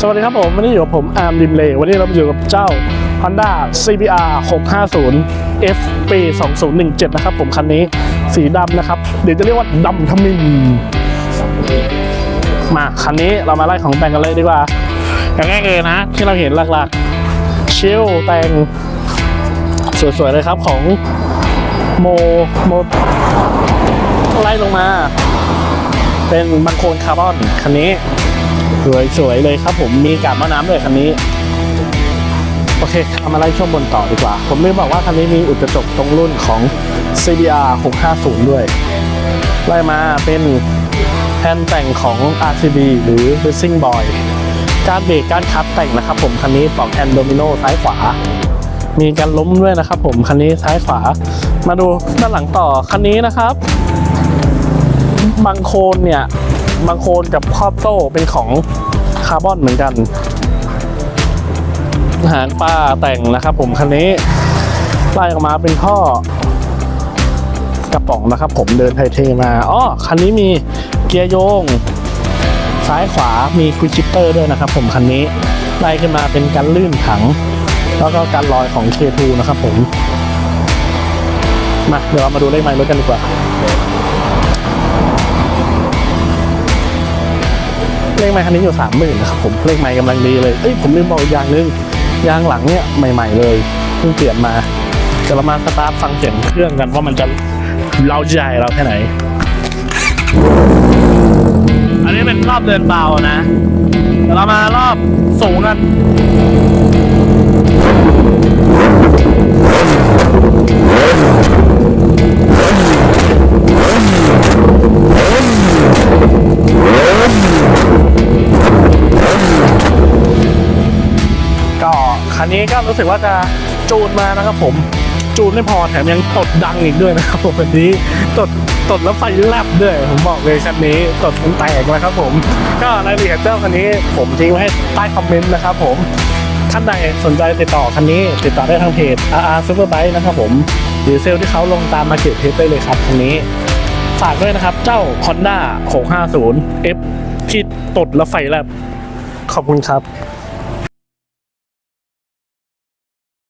สวัสดีครับผมวันนี้อยู่กับผมอาร์มดิมเลวันนี้เราอยู่กับเจ้า Honda CBR 650 F ปี2017 นะครับผมคันนี้สีดำนะครับ เดี๋ยวจะเรียกว่าดำทมินมาคันนี้เรามาไล่ของแต่งกันเลยดีกว่า อย่างแรกเลยนะ ที่เราเห็นหลักๆเชลแต่งสวยๆเลยครับของโมโมไล่ลงมา เป็นบังโคลนคาร์บอนคันนี้ สวยๆเลยครับผมมีการมาน้ำด้วยคันนี้ โอเคเอามาไล่ช่วงบนต่อดีกว่า ผมลืมบอกว่าคันนี้มีอุดกระจกตรงรุ่นของ CBR 650 ด้วย ไล่มาเป็นแฮนแต่งของ RCB หรือ Racing Boy การเบรกการคัดแต่งนะครับผมคันนี้ปลอกแฮนโดมิโนซ้ายขวา มีการล้มด้วยนะครับผมคันนี้ซ้ายขวา มาดูด้านหลังต่อคันนี้นะครับบางโคนเนี่ย บางโคนกับครอบโซ่เป็นของคาร์บอนเหมือนกัน หางปลาแต่งนะครับผมคันนี้ไล่ออกมาเป็นท่อกระป๋องนะครับ ผมเดินไทเทมาอ๋อคันนี้มีเกียร์โยง ซ้ายขวามีควิชิปเตอร์ด้วยนะครับ ผมคันนี้ไล่ขึ้นมาเป็นการลื่นถัง แล้วก็การลอยของ K2 นะครับผมมาเดี๋ยวเรามาดูเลขไมล์รถกันดีกว่า เลขไม้คันนี้อยู่สามหมื่นนะครับผมเลขไม้กำลังดีเลยเอ้ยผมลืมบอกอีกอย่างหนึงยางหลังเนี่ยใหม่ ๆ เลยเพิ่งเปลี่ยนมาจะเรามาสตาร์ทฟังเสียงเครื่องกันว่ามันจะเล่าใจเราแค่ไหน อันนี้เป็นรอบเดินเบานะเรามารอบสูงกัน คันนี้ก็รู้สึกว่าจะจูนมานะครับผมจูนไม่พอแถมยังตดดังอีกด้วยนะครับผมวันนี้ตดตดแล้วไฟแลบด้วยผมบอกเลยคันนี้ตดมันแตกนะครับผม ก็รายละเอียดเจ้าคันนี้ผมทิ้งไว้ให้ใต้คอมเมนต์นะครับผมท่านใดสนใจติดต่อคันนี้ ติดต่อได้ทางเพจ RR Superbike นะครับผมหรือเซลล์ที่เขาลงตามมาเก็ตเทสได้เลยครับคันนี้ฝากด้วยนะครับ เจ้า Honda 650 F ที่ตดแล้วไฟแลบขอบคุณครับ